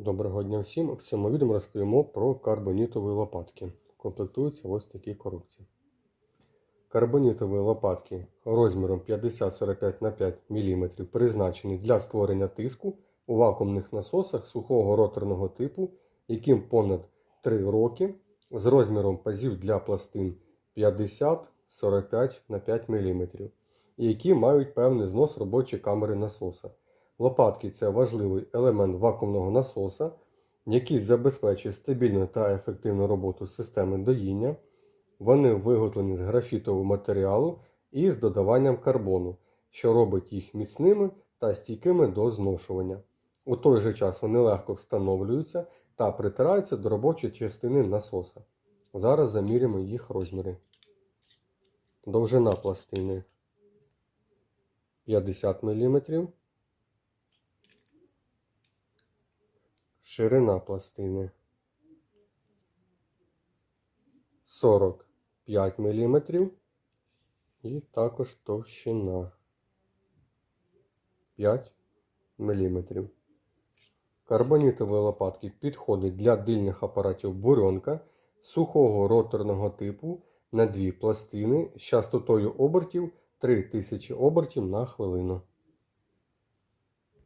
Доброго дня всім! В цьому відео розповімо про карбонітові лопатки. Комплектуються ось такі коробці. Карбонітові лопатки розміром 50-45 на 5 мм призначені для створення тиску у вакуумних насосах сухого роторного типу, яким понад 3 роки, з розміром пазів для пластин 50-45 на 5 мм, які мають певний знос робочої камери насоса. Лопатки це важливий елемент вакуумного насоса, який забезпечує стабільну та ефективну роботу системи доїння. Вони виготовлені з графітового матеріалу і з додаванням карбону, що робить їх міцними та стійкими до зношування. У той же час вони легко встановлюються та притираються до робочої частини насоса. Зараз заміряємо їх розміри. Довжина пластини 50 мм. Ширина пластини 45 мм. І також товщина 5 мм. Карбонітові лопатки підходять для дильних апаратів бурьонка сухого роторного типу на дві пластини з частотою обертів 3000 обертів на хвилину.